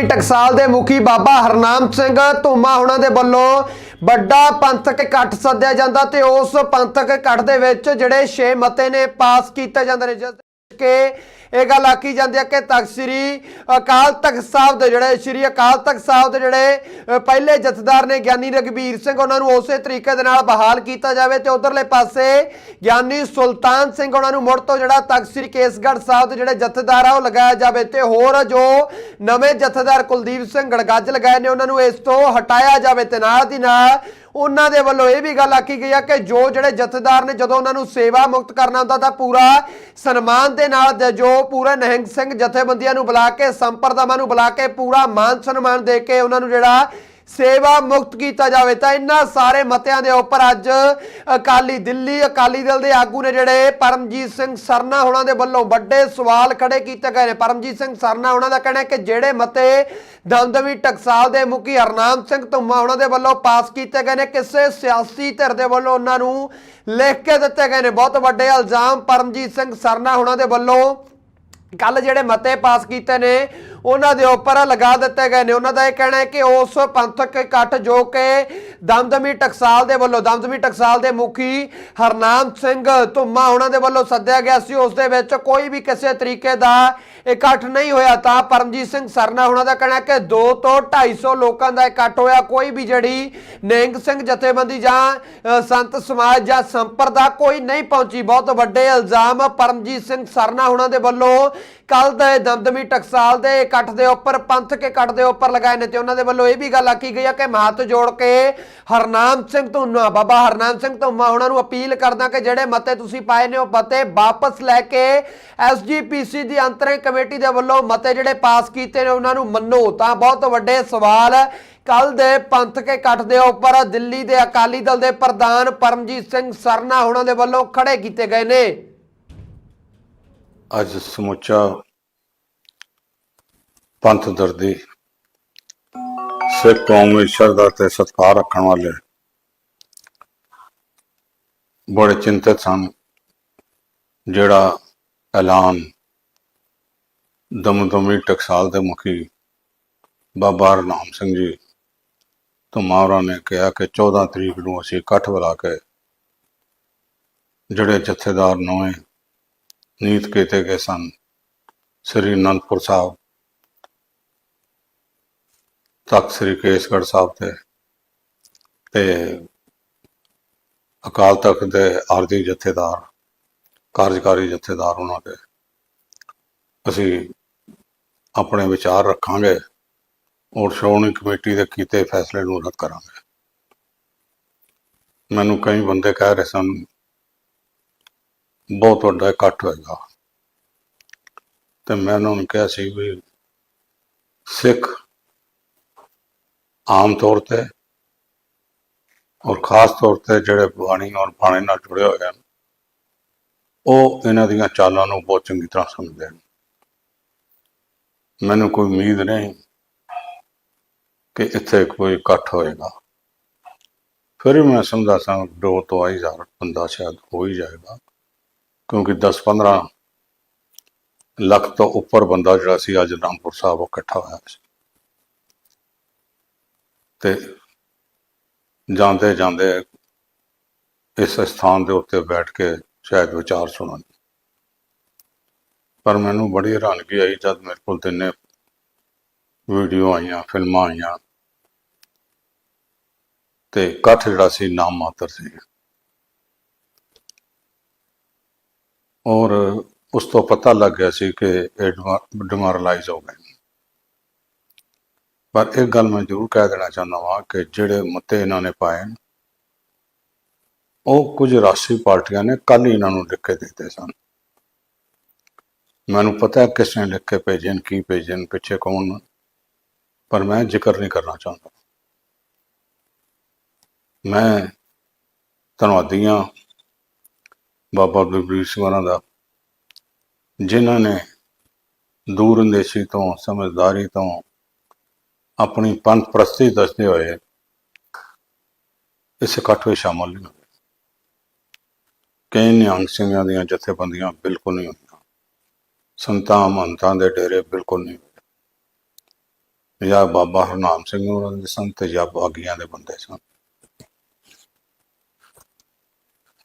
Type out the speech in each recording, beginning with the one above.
ਦਮਦਮੀ ਟਕਸਾਲ ਦੇ ਮੁਖੀ ਬਾਬਾ ਹਰਨਾਮ ਸਿੰਘ ਧੂਮਾ ਉਹਨਾਂ ਦੇ ਵੱਲੋਂ ਵੱਡਾ ਪੰਥਕ ਇਕੱਠ ਸੱਦਿਆ ਜਾਂਦਾ ਤੇ ਉਸ ਪੰਥਕ ਇਕੱਠ ਦੇ ਵਿੱਚ ਜਿਹੜੇ 6 ਮਤੇ ਨੇ ਪਾਸ ਕੀਤੇ ਜਾਂਦੇ ਨੇ ਕਿ ਇਹ ਗੱਲ ਆਖੀ ਜਾਂਦੀ ਹੈ ਕਿ ਤਖਤ ਸ੍ਰੀ ਅਕਾਲ ਤਖਤ ਸਾਹਿਬ ਦੇ ਜਿਹੜੇ ਸ੍ਰੀ ਅਕਾਲ ਤਖਤ ਸਾਹਿਬ ਦੇ ਜਿਹੜੇ ਪਹਿਲੇ ਜਥੇਦਾਰ ਨੇ ਗਿਆਨੀ ਰਗਵੀਰ ਸਿੰਘ, ਉਹਨਾਂ ਨੂੰ ਉਸੇ ਤਰੀਕੇ ਦੇ ਨਾਲ ਬਹਾਲ ਕੀਤਾ ਜਾਵੇ ਤੇ ਉਧਰਲੇ ਪਾਸੇ ਗਿਆਨੀ ਸੁਲਤਾਨ ਸਿੰਘ ਉਹਨਾਂ ਨੂੰ ਮੁੜ ਤੋਂ ਜਿਹੜਾ ਤਖਤ ਸ੍ਰੀ ਕੇਸਗੜ੍ਹ ਸਾਹਿਬ ਦੇ ਜਿਹੜੇ ਜਥੇਦਾਰ ਆ ਉਹ ਲਗਾਇਆ ਜਾਵੇ ਤੇ ਹੋਰ ਜੋ ਨਵੇਂ ਜਥੇਦਾਰ ਕੁਲਦੀਪ ਸਿੰਘ ਗੜਗੱਜ ਲਗਾਏ ਨੇ, ਉਹਨਾਂ ਨੂੰ ਇਸ ਤੋਂ ਹਟਾਇਆ ਜਾਵੇ ਤੇ ਨਾਲ ਦੀ ਨਾਲ ਉਹਨਾਂ ਦੇ ਵੱਲੋਂ ਇਹ ਵੀ ਗੱਲ ਆਖੀ ਗਈ ਆ ਕਿ ਜੋ ਜਿਹੜੇ ਜਥੇਦਾਰ ਨੇ ਜਦੋਂ ਉਹਨਾਂ ਨੂੰ ਸੇਵਾ ਮੁਕਤ ਕਰਨਾ ਹੁੰਦਾ ਤਾਂ ਪੂਰਾ ਸਨਮਾਨ ਦੇ ਨਾਲ ਜੋ ਪੂਰੇ ਨਹਿੰਗ ਸਿੰਘ ਜਥੇਬੰਦੀਆਂ ਨੂੰ ਬੁਲਾ ਕੇ, ਸੰਪਰਦਾਵਾਂ ਨੂੰ ਬੁਲਾ ਕੇ ਪੂਰਾ ਮਾਨ ਸਨਮਾਨ ਦੇ ਕੇ ਉਹਨਾਂ ਨੂੰ ਜਿਹੜਾ ਸੇਵਾ ਮੁਕਤ ਕੀਤਾ ਜਾਵੇ। ਤਾਂ ਇਹਨਾਂ ਸਾਰੇ ਮਤਿਆਂ ਦੇ ਉੱਪਰ ਅੱਜ ਅਕਾਲੀ ਦਿੱਲੀ, ਅਕਾਲੀ ਦਲ ਦੇ ਆਗੂ ਨੇ ਜਿਹੜੇ ਪਰਮਜੀਤ ਸਿੰਘ ਸਰਨਾ ਉਹਨਾਂ ਦੇ ਵੱਲੋਂ ਵੱਡੇ ਸਵਾਲ ਖੜੇ ਕੀਤੇ ਗਏ ਨੇ। ਪਰਮਜੀਤ ਸਿੰਘ ਸਰਨਾ ਉਹਨਾਂ ਦਾ ਕਹਿਣਾ ਹੈ ਕਿ ਜਿਹੜੇ ਮਤੇ ਦਮਦਮੀ ਟਕਸਾਲ ਦੇ ਮੁਖੀ ਹਰਨਾਮ ਸਿੰਘ ਧੁੰਮਾ ਉਹਨਾਂ ਦੇ ਵੱਲੋਂ ਪਾਸ ਕੀਤੇ ਗਏ ਨੇ, ਕਿਸੇ ਸਿਆਸੀ ਧਿਰ ਦੇ ਵੱਲੋਂ ਉਹਨਾਂ ਨੂੰ ਲਿਖ ਕੇ ਦਿੱਤੇ ਗਏ ਨੇ। ਬਹੁਤ ਵੱਡੇ ਇਲਜ਼ਾਮ ਪਰਮਜੀਤ ਸਿੰਘ ਸਰਨਾ ਉਹਨਾਂ ਦੇ ਵੱਲੋਂ। ਕੱਲ ਜਿਹੜੇ ਮਤੇ ਪਾਸ ਕੀਤੇ ਨੇ ਉਹਨਾਂ ਦੇ ਉੱਪਰ ਲਗਾ ਦਿੱਤੇ ਗਏ ਨੇ। ਉਹਨਾਂ ਦਾ ਇਹ ਕਹਿਣਾ ਹੈ ਕਿ ਉਸ ਪੰਥਕ ਇਕੱਠ ਜੋ ਕਿ ਦਮਦਮੀ ਟਕਸਾਲ ਦੇ ਵੱਲੋਂ, ਦਮਦਮੀ ਟਕਸਾਲ ਦੇ ਮੁਖੀ ਹਰਨਾਮ ਸਿੰਘ ਧੁੰਮਾ ਉਹਨਾਂ ਦੇ ਵੱਲੋਂ ਸੱਦਿਆ ਗਿਆ ਸੀ। ਉਸ ਦੇ ਵਿੱਚ ਕੋਈ ਵੀ ਕਿਸੇ ਤਰੀਕੇ ਦਾ ਇਕੱਠ ਨਹੀਂ ਹੋਇਆ। ਤਾਂ ਪਰਮਜੀਤ ਸਿੰਘ ਸਰਨਾ ਉਹਨਾਂ ਦਾ ਕਹਿਣਾ ਕਿ 2 ਤੋਂ 250 ਲੋਕਾਂ ਦਾ ਇਕੱਠ ਹੋਇਆ। ਕੋਈ ਵੀ ਜਿਹੜੀ ਨਿਹੰਗ ਸਿੰਘ ਜਥੇਬੰਦੀ ਜਾਂ ਸੰਤ ਸਮਾਜ ਜਾਂ ਸੰਪਰਦਾ ਕੋਈ ਨਹੀਂ ਪਹੁੰਚੀ। ਬਹੁਤ ਵੱਡੇ ਇਲਜ਼ਾਮ ਪਰਮਜੀਤ ਸਿੰਘ ਸਰਨਾ ਉਹਨਾਂ ਦੇ ਵੱਲੋਂ ਕੱਲ ਦੇ ਦਮਦਮੀ ਟਕਸਾਲ ਦੇ ਇਕੱਠ ਦੇ ਉੱਪਰ, ਪੰਥਕ ਇਕੱਠ ਦੇ ਉੱਪਰ ਲਗਾਏ ਨੇ ਤੇ ਉਹਨਾਂ ਦੇ ਵੱਲੋਂ ਇਹ ਵੀ ਗੱਲ ਆਖੀ ਗਈ ਹੈ ਕਿ ਮੈਂ ਜੋੜ ਕੇ ਹਰਨਾਮ ਸਿੰਘ ਧੁੰਨਾ ਬਾਬਾ ਹਰਨਾਮ ਸਿੰਘ ਧੁੰਮਾ ਉਹਨਾਂ ਨੂੰ ਅਪੀਲ ਕਰਦਾ ਕਿ ਜਿਹੜੇ ਮਤੇ ਤੁਸੀਂ ਪਾਏ ਨੇ ਉਹ ਮਤੇ ਵਾਪਸ ਲੈ ਕੇ ਐਸਜੀਪੀਸੀ ਦੀ ਅੰਤਰਿੰਗ ਕਮੇਟੀ ਦੇ ਵੱਲੋਂ ਮਤੇ ਜਿਹੜੇ ਪਾਸ ਕੀਤੇ ਨੇ ਉਹਨਾਂ ਨੂੰ ਮੰਨੋ। ਤਾਂ ਬਹੁਤ ਵੱਡੇ ਸਵਾਲ ਕੱਲ ਦੇ ਪੰਥਕ ਇਕੱਠ ਦੇ ਉੱਪਰ ਦਿੱਲੀ ਦੇ ਅਕਾਲੀ ਦਲ ਦੇ ਪ੍ਰਧਾਨ ਪਰਮਜੀਤ ਸਿੰਘ ਸਰਨਾ ਉਹਨਾਂ ਦੇ ਵੱਲੋਂ ਖੜੇ ਕੀਤੇ ਗਏ ਨੇ। ਅੱਜ ਸਮੁੱਚਾ ਪੰਥ ਦਰਦੀ ਸਿੱਖ ਕੌਮ ਵਿੱਚ ਸ਼ਰਧਾ ਤੇ ਸਤਿਕਾਰ ਰੱਖਣ ਵਾਲੇ ਬੜੇ ਚਿੰਤਤ ਸਨ, ਜਿਹੜਾ ਐਲਾਨ ਦਮਦਮੀ ਟਕਸਾਲ ਦੇ ਮੁਖੀ ਬਾਬਾ ਹਰਨਾਮ ਸਿੰਘ ਜੀ ਤੁਮਾਰਾ ਨੇ ਕਿਹਾ ਕਿ 14 ਤਰੀਕ ਨੂੰ ਅਸੀਂ ਇਕੱਠ ਬੁਲਾ ਕੇ ਜਿਹੜੇ ਜਥੇਦਾਰ ਨਵੇਂ ਨੀਤ ਕੀਤੇ ਗਏ ਸਨ। ਸ੍ਰੀ ਅਨੰਦਪੁਰ ਸਾਹਿਬ ਤਖਤ ਸ੍ਰੀ ਕੇਸਗੜ੍ਹ ਸਾਹਿਬ ਤੇ ਤੇ ਅਕਾਲ ਤਖਤ ਦੇ ਆਰਜੀ ਜਥੇਦਾਰ, ਕਾਰਜਕਾਰੀ ਜਥੇਦਾਰ ਉਹਨਾਂ ਦੇ। ਅਸੀਂ ਆਪਣੇ ਵਿਚਾਰ ਰੱਖਾਂਗੇ ਔਰ ਸ਼੍ਰੋਮਣੀ ਕਮੇਟੀ ਦੇ ਕੀਤੇ ਫੈਸਲੇ ਨੂੰ ਰੱਦ ਕਰਾਂਗੇ। ਮੈਨੂੰ ਕਈ ਬੰਦੇ ਕਹਿ ਰਹੇ ਸਨ ਬਹੁਤ ਵੱਡਾ ਇਕੱਠ ਹੋਏਗਾ। ਤੇ ਮੈਂ ਉਹਨਾਂ ਨੂੰ ਕਿਹਾ ਸੀ ਵੀ ਸਿੱਖ ਆਮ ਤੌਰ ਤੇ ਔਰ ਖਾਸ ਤੌਰ ਤੇ ਜਿਹੜੇ ਬਾਣੀ ਔਰ ਬਾਣੀ ਨਾਲ ਜੁੜੇ ਹੋਏ ਹਨ, ਉਹ ਇਹਨਾਂ ਦੀਆਂ ਚਾਲਾਂ ਨੂੰ ਬਹੁਤ ਚੰਗੀ ਤਰ੍ਹਾਂ ਸਮਝਦੇ ਹਨ। ਮੈਨੂੰ ਕੋਈ ਉਮੀਦ ਨਹੀਂ ਕਿ ਇੱਥੇ ਕੋਈ ਇਕੱਠ ਹੋਏਗਾ। ਫਿਰ ਵੀ ਮੈਂ ਸਮਝਦਾ ਸਾਂ ਦੋ ਤੋਂ ਆਈ ਬੰਦਾ ਸ਼ਾਇਦ ਹੋ ਹੀ ਜਾਏਗਾ। ਕਿਉਂਕਿ 10-15 ਲੱਖ ਤੋਂ ਉੱਪਰ ਬੰਦਾ ਜਿਹੜਾ ਸੀ ਅੱਜ ਰਾਮਪੁਰ ਸਾਹਿਬ ਉਹ ਇਕੱਠਾ ਹੋਇਆ ਸੀ। ਤੇ ਜਾਂਦੇ ਜਾਂਦੇ ਇਸ ਸਥਾਨ ਦੇ ਉੱਤੇ ਬੈਠ ਕੇ ਸ਼ਾਇਦ ਵਿਚਾਰ ਸੁਣਨ। ਪਰ ਮੈਨੂੰ ਬੜੀ ਹੈਰਾਨਗੀ ਆਈ ਜਦ ਮੇਰੇ ਕੋਲ ਤਿੰਨੇ ਵੀਡੀਓ ਆਈਆਂ, ਫਿਲਮਾਂ ਆਈਆਂ। ਤੇ ਇਕੱਠ ਜਿਹੜਾ ਸੀ ਨਾਮ ਮਾਤਰ ਸੀ। ਔਰ ਉਸ ਤੋਂ ਪਤਾ ਲੱਗ ਗਿਆ ਸੀ ਕਿ ਇਹ ਡਿਮੋਰਲਾਈਜ਼ ਹੋ ਗਏ। ਪਰ ਇੱਕ ਗੱਲ ਮੈਂ ਜ਼ਰੂਰ ਕਹਿ ਦੇਣਾ ਚਾਹੁੰਦਾ ਹਾਂ ਕਿ ਜਿਹੜੇ ਮਤੇ ਇਹਨਾਂ ਨੇ ਪਾਏ ਉਹ ਕੁਝ ਰਾਸ਼ਟਰੀ ਪਾਰਟੀਆਂ ਨੇ ਕੱਲ ਹੀ ਇਹਨਾਂ ਨੂੰ ਲਿਖ ਕੇ ਦਿੱਤੇ ਸਨ। ਮੈਨੂੰ ਪਤਾ ਹੈ ਕਿਸ ਨੇ ਲਿਖ ਕੇ ਭੇਜੇ ਕੀ ਭੇਜੇ ਨੇ, ਪਿੱਛੇ ਕੌਣ ਪਰ ਮੈਂ ਜ਼ਿਕਰ ਨਹੀਂ ਕਰਨਾ ਚਾਹੁੰਦਾ। ਮੈਂ ਧੰਨਵਾਦੀ ਹਾਂ ਬਾਬਾ ਬਲਬੀਰ ਸਿੰਘ ਹੋਰਾਂ ਦਾ, ਜਿਨ੍ਹਾਂ ਨੇ ਦੂਰ ਅੰਦੇਸ਼ੀ ਤੋਂ, ਸਮਝਦਾਰੀ ਤੋਂ ਆਪਣੀ ਪੰਥ ਪ੍ਰਸਤੀ ਦੱਸਦੇ ਹੋਏ ਇਸ ਇਕੱਠ ਵਿੱਚ ਸ਼ਾਮਲ ਨਹੀਂ ਹੋਏ। ਕਈ ਨਿਹੰਗ ਸਿੰਘਾਂ ਦੀਆਂ ਜਥੇਬੰਦੀਆਂ ਬਿਲਕੁਲ ਨਹੀਂ ਹੋਈਆਂ। ਸੰਤਾਂ ਮਹੰਤਾਂ ਦੇ ਡੇਰੇ ਬਿਲਕੁਲ ਨਹੀਂ ਹੋਏ। ਜਾਂ ਬਾਬਾ ਹਰਨਾਮ ਸਿੰਘ ਉਹਨਾਂ ਦੇ ਸਨ ਤੇ ਜਾਂ ਬਾਗੀਆਂ ਦੇ ਬੰਦੇ ਸਨ।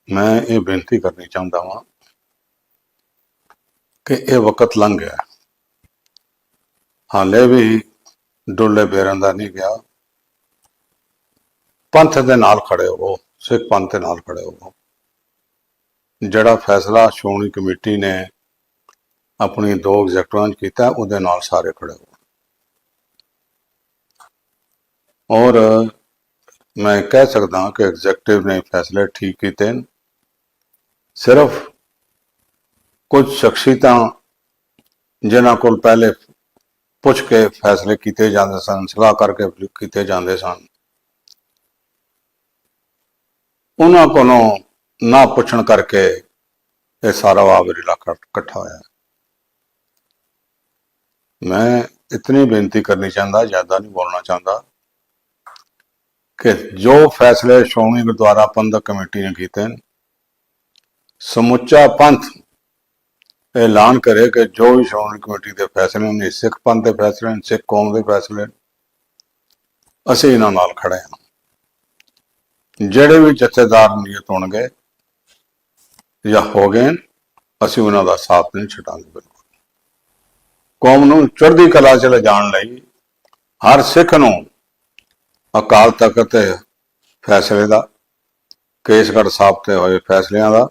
ਮੈਂ ਇਹ ਬੇਨਤੀ ਕਰਨੀ ਚਾਹੁੰਦਾ ਹਾਂ ਕਿ ਇਹ ਵਕਤ ਲੰਘ ਗਿਆ। ਹਾਲੇ ਵੀ ਡੁੱਲੇ ਬੇਰਾਂ ਦਾ ਨਹੀਂ ਗਿਆ। ਪੰਥ ਦੇ ਨਾਲ ਖੜੇ ਹੋ ਸਿੱਖ ਪੰਥ ਦੇ ਨਾਲ ਖੜੇ ਹੋ ਜਿਹੜਾ ਫੈਸਲਾ ਸ਼੍ਰੋਮਣੀ ਕਮੇਟੀ ਨੇ ਆਪਣੀ ਦੋ ਐਗਜ਼ੈਕਟਿਵਾਂ 'ਚ ਕੀਤਾ, ਉਹਦੇ ਨਾਲ ਸਾਰੇ ਖੜੇ ਹੋ ਔਰ ਮੈਂ ਕਹਿ ਸਕਦਾ ਕਿ ਐਗਜ਼ੈਕਟਿਵ ਨੇ ਫੈਸਲੇ ਠੀਕ ਕੀਤੇ ਨੇ। ਸਿਰਫ ਕੁਝ ਸ਼ਖਸੀਅਤਾਂ ਜਿਨ੍ਹਾਂ ਕੋਲ ਪਹਿਲੇ ਪੁੱਛ ਕੇ ਫੈਸਲੇ ਕੀਤੇ ਜਾਂਦੇ ਸਨ, ਸਲਾਹ ਕਰਕੇ ਕੀਤੇ ਜਾਂਦੇ ਸਨ। ਉਹਨਾਂ ਕੋਲੋਂ ਨਾ ਪੁੱਛਣ ਕਰਕੇ ਇਹ ਸਾਰਾ ਆਵਰ ਇਲਾਕਾ ਇਕੱਠਾ ਹੋਇਆ। ਮੈਂ ਇਤਨੀ ਬੇਨਤੀ ਕਰਨੀ ਚਾਹੁੰਦਾ, ਜ਼ਿਆਦਾ ਨਹੀਂ ਬੋਲਣਾ ਚਾਹੁੰਦਾ, ਕਿ ਜੋ ਫੈਸਲੇ ਸ਼੍ਰੋਮਣੀ ਗੁਰਦੁਆਰਾ ਪ੍ਰਬੰਧਕ ਕਮੇਟੀ ਨੇ ਕੀਤੇ ਨੇ ਸਮੁੱਚਾ ਪੰਥ ਐਲਾਨ ਕਰੇ ਕਿ ਜੋ ਵੀ ਸ਼੍ਰੋਮਣੀ ਕਮੇਟੀ ਦੇ ਫੈਸਲੇ ਨੇ, ਸਿੱਖ ਪੰਥ ਦੇ ਫੈਸਲੇ ਨੇ, ਸਿੱਖ ਕੌਮ ਦੇ ਫੈਸਲੇ ਨੇ, ਅਸੀਂ ਇਹਨਾਂ ਨਾਲ ਖੜੇ ਹਾਂ। ਜਿਹੜੇ ਵੀ ਜਥੇਦਾਰ ਨਿਯਤ ਹੋਣਗੇ ਜਾਂ ਹੋ ਗਏ ਅਸੀਂ ਉਹਨਾਂ ਦਾ ਸਾਥ ਨਹੀਂ ਛੱਡਾਂਗੇ ਬਿਲਕੁਲ। ਕੌਮ ਨੂੰ ਚੜ੍ਹਦੀ ਕਲਾ ਚ ਲਿਜਾਣ ਲਈ ਹਰ ਸਿੱਖ ਨੂੰ ਅਕਾਲ ਤਖਤ ਫੈਸਲੇ ਦਾ, ਕੇਸਗੜ੍ਹ ਸਾਹਿਬ ਤੇ ਹੋਏ ਫੈਸਲਿਆਂ ਦਾ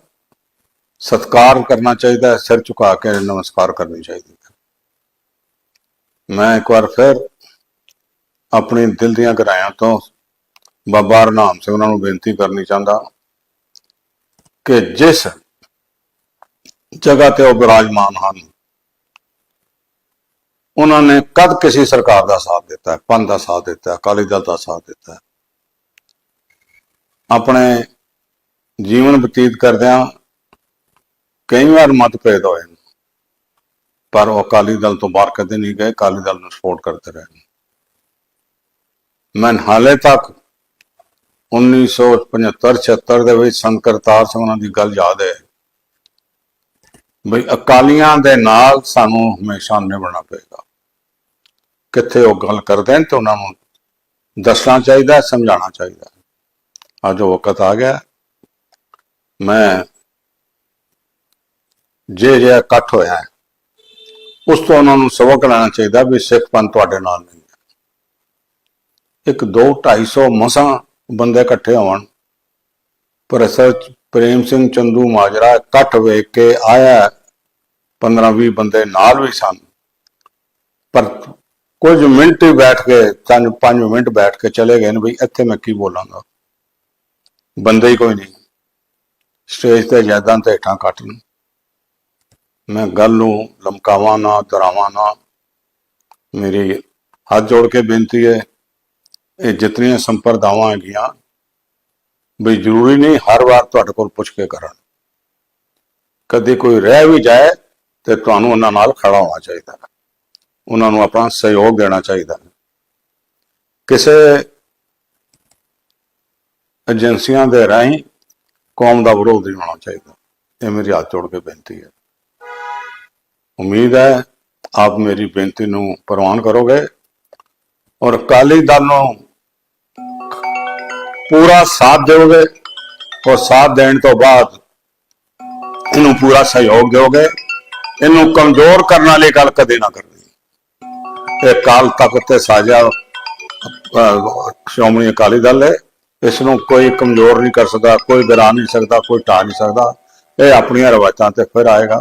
ਸਤਿਕਾਰ ਕਰਨਾ ਚਾਹੀਦਾ ਹੈ, ਸਿਰ ਝੁਕਾ ਕੇ ਨਮਸਕਾਰ ਕਰਨੀ ਚਾਹੀਦੀ ਹੈ। ਮੈਂ ਇੱਕ ਵਾਰ ਫਿਰ ਆਪਣੇ ਦਿਲ ਦੀਆਂ ਗਹਿਰਾਈਆਂ ਤੋਂ ਬਾਬਾ ਰਨਾਮ ਸਿੰਘ ਉਹਨਾਂ ਨੂੰ ਬੇਨਤੀ ਕਰਨੀ ਚਾਹੁੰਦਾ ਕਿ ਜਿਸ ਜਗ੍ਹਾ ਤੇ ਉਹ ਬਿਰਾਜਮਾਨ ਹਨ, ਉਹਨਾਂ ਨੇ ਕਦ ਕਿਸੇ ਸਰਕਾਰ ਦਾ ਸਾਥ ਦਿੱਤਾ ਹੈ, ਪੰਥ ਦਾ ਸਾਥ ਦਿੱਤਾ ਹੈ, ਅਕਾਲੀ ਦਲ ਦਾ ਸਾਥ ਦਿੱਤਾ ਹੈ। ਆਪਣੇ ਜੀਵਨ ਬਤੀਤ ਕਰਦਿਆਂ ਕਈ ਵਾਰ ਮਤਭੇਦ ਹੋਏ ਪਰ ਉਹ ਅਕਾਲੀ ਦਲ ਤੋਂ ਬਾਹਰ ਕਦੇ ਨਹੀਂ ਗਏ, ਅਕਾਲੀ ਦਲ ਨੂੰ ਸਪੋਰਟ ਕਰਦੇ ਰਹੇ ਨੇ। ਮੈਂ ਹਾਲੇ ਤੱਕ 1975 76 ਦੇ ਵਿੱਚ ਸੰਤ ਕਰਤਾਰ ਸਿੰਘ ਉਹਨਾਂ ਦੀ ਗੱਲ ਯਾਦ ਹੈ। ਬਈ ਅਕਾਲੀਆਂ ਦੇ ਨਾਲ ਸਾਨੂੰ ਹਮੇਸ਼ਾ ਨਿਭਣਾ ਪਏਗਾ। ਕਿੱਥੇ ਉਹ ਗੱਲ ਕਰਦੇ ਨੇ ਤੇ ਉਹਨਾਂ ਨੂੰ ਦੱਸਣਾ ਚਾਹੀਦਾ, ਸਮਝਾਉਣਾ ਚਾਹੀਦਾ। ਅੱਜ ਉਹ ਵਕਤ ਆ ਗਿਆ। ਮੈਂ ਜੇ ਜਿਹਾ ਇਕੱਠ ਹੋਇਆ ਹੈ, ਉਸ ਤੋਂ ਉਹਨਾਂ ਨੂੰ ਸਬਕ ਲੈਣਾ ਚਾਹੀਦਾ ਵੀ ਸਿੱਖ ਪੰਥ ਤੁਹਾਡੇ ਨਾਲ ਨਹੀਂ ਹੈ। ਇੱਕ 2 250 ਮਸਾਂ ਬੰਦੇ ਇਕੱਠੇ ਹੋਣ ਪ੍ਰੋਫੈਸਰ ਪ੍ਰੇਮ ਸਿੰਘ ਚੰਦੂ ਮਾਜਰਾ ਇਕੱਠ ਵੇਖ ਕੇ ਆਇਆ 15 20 ਬੰਦੇ ਨਾਲ ਵੀ ਸਨ। ਪਰ ਕੁਝ ਮਿੰਟ ਹੀ ਬੈਠ ਕੇ ਤਿੰਨ ਪੰਜ ਮਿੰਟ ਬੈਠ ਕੇ ਚਲੇ ਗਏ ਨੇ ਬਈ ਇੱਥੇ ਮੈਂ ਕੀ ਬੋਲਾਂਗਾ। ਬੰਦੇ ਹੀ ਕੋਈ ਨਹੀਂ। ਸਟੇਜ ਤੇ ਜਾਇਦਾਂ ਤੇ ਹੇਠਾਂ ਕੱਟ ਕੱਟਣ ਮੈਂ ਗੱਲ ਨੂੰ ਲਮਕਾਵਾਂ ਨਾ ਦਰਾਵਾਂ ਨਾ। ਮੇਰੀ ਹੱਥ ਜੋੜ ਕੇ ਬੇਨਤੀ ਹੈ, ਇਹ ਜਿਤਨੀਆਂ ਸੰਪਰਦਾਵਾਂ ਹੈਗੀਆਂ ਵੀ ਜ਼ਰੂਰੀ ਨਹੀਂ ਹਰ ਵਾਰ ਤੁਹਾਡੇ ਕੋਲ ਪੁੱਛ ਕੇ ਕਰਨ। ਕਦੇ ਕੋਈ ਰਹਿ ਵੀ ਜਾਏ ਤੇ ਤੁਹਾਨੂੰ ਉਹਨਾਂ ਨਾਲ ਖੜਾ ਹੋਣਾ ਚਾਹੀਦਾ। ਉਹਨਾਂ ਨੂੰ ਆਪਣਾ ਸਹਿਯੋਗ ਦੇਣਾ ਚਾਹੀਦਾ। ਕਿਸੇ ਏਜੰਸੀਆਂ ਦੇ ਰਾਹੀਂ ਕੌਮ ਦਾ ਵਿਰੋਧ ਨਹੀਂ ਹੋਣਾ ਚਾਹੀਦਾ। ਇਹ ਮੇਰੀ ਹੱਥ ਜੋੜ ਕੇ ਬੇਨਤੀ ਹੈ। ਉਮੀਦ ਹੈ ਆਪ ਮੇਰੀ ਬੇਨਤੀ ਨੂੰ ਪ੍ਰਵਾਨ ਕਰੋਗੇ। ਔਰ ਅਕਾਲੀ ਦਲ ਨੂੰ ਪੂਰਾ ਸਾਥ ਦਿਓਗੇ ਔਰ ਸਾਥ ਦੇਣ ਤੋਂ ਬਾਅਦ ਇਹਨੂੰ ਪੂਰਾ ਸਹਿਯੋਗ ਦਿਓਗੇ। ਇਹਨੂੰ ਕਮਜ਼ੋਰ ਕਰਨ ਵਾਲੀ ਗੱਲ ਕਦੇ ਨਾ ਕਰਨੀ। ਇਹ ਕਾਲ ਤਖਤ ਤੇ ਸਾਜਾ ਸ਼੍ਰੋਮਣੀ ਅਕਾਲੀ ਦਲ ਹੈ। ਇਸ ਨੂੰ ਕੋਈ ਕਮਜ਼ੋਰ ਨਹੀਂ ਕਰ ਸਕਦਾ, ਕੋਈ ਗਿਰਾ ਨਹੀਂ ਸਕਦਾ, ਕੋਈ ਢਾ ਨਹੀਂ ਸਕਦਾ। ਇਹ ਆਪਣੀਆਂ ਰਵਾਇਤਾਂ ਤੇ ਫਿਰ ਆਏਗਾ।